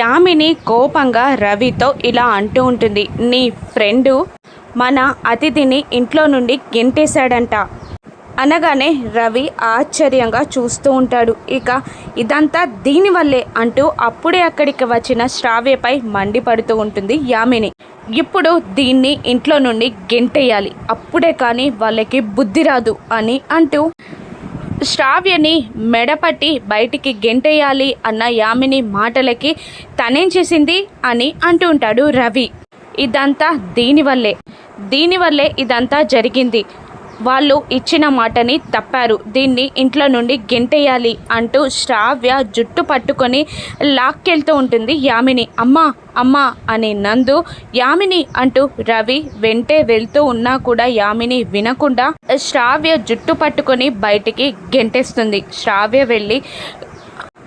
యామిని కోపంగా రవితో ఇలా అంటూ ఉంటుంది నీ ఫ్రెండు మన అతిథిని ఇంట్లో నుండి గెంటేశాడంట. అనగానే రవి ఆశ్చర్యంగా చూస్తూ ఉంటాడు. ఇక ఇదంతా దీనివల్లే అంటూ అప్పుడే అక్కడికి వచ్చిన శ్రావ్యపై మండిపడుతూ ఉంటుంది యామిని. ఇప్పుడు దీన్ని ఇంట్లో నుండి గెంటేయాలి. అప్పుడే కానీ వాళ్ళకి బుద్ధి రాదు అని అంటూ శ్రావ్యని మెడపట్టి బయటికి గెంటేయాలి అన్న యామిని మాటలకి తనేం చేసింది అని అంటూ ఉంటాడు రవి. ఇదంతా దీనివల్లే. దీనివల్లే ఇదంతా జరిగింది. వాళ్ళు ఇచ్చిన మాటని తప్పారు. దీన్ని ఇంట్లో నుండి గెంటేయాలి అంటూ శ్రావ్య జుట్టు పట్టుకొని లాక్కెళ్తూ ఉంటుంది యామిని. అమ్మా అమ్మా అని నందు యామిని అంటూ రవి వెంటే వెళ్తూ ఉన్నా కూడా యామిని వినకుండా శ్రావ్య జుట్టు పట్టుకొని బయటికి గెంటేస్తుంది. శ్రావ్య వెళ్ళి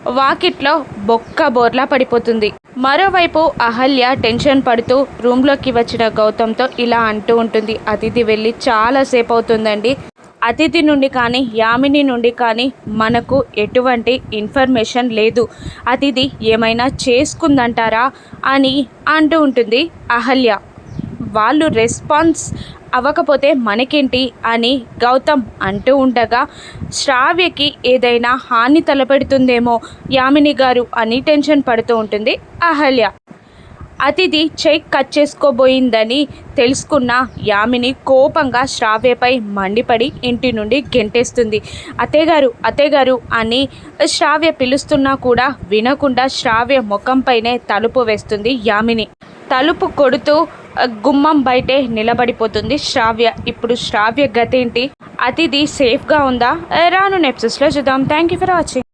వాకిట్లో బొక్క బోర్లా పడిపోతుంది. మరోవైపు అహల్య టెన్షన్ పడుతూ రూమ్లోకి వచ్చిన గౌతమ్తో ఇలా అంటూ ఉంటుంది అతిథి వెళ్ళి చాలాసేపు అవుతుందండి అతిథి నుండి కానీ యామిని నుండి కానీ మనకు ఎటువంటి ఇన్ఫర్మేషన్ లేదు. అతిథి ఏమైనా చేసుకుందంటారా? అని అంటూ ఉంటుంది అహల్య. వాళ్ళు రెస్పాన్స్ అవ్వకపోతే మనకేంటి అని గౌతమ్ అంటూ ఉండగా శ్రావ్యకి ఏదైనా హాని తలపెడుతుందేమో యామిని గారు అని టెన్షన్ పడుతూ ఉంటుంది అహల్య. అతిథి చెక్ కట్ చేసుకోబోయిందని తెలుసుకున్న యామిని కోపంగా శ్రావ్యపై మండిపడి ఇంటి నుండి గెంటేస్తుంది. అత్తయ్యగారు అత్తయ్యగారు అని శ్రావ్య పిలుస్తున్నా కూడా వినకుండా శ్రావ్య ముఖంపైనే తలుపు వేస్తుంది యామిని. తలుపు కొడుతూ గుమ్మం బయటే నిలబడిపోతుంది. శ్రావ్య ఇప్పుడు శ్రావ్య గతేంటి? అతిథి సేఫ్గా ఉందా? రాను నెప్సెస్లో చూద్దాం. Thank you for watching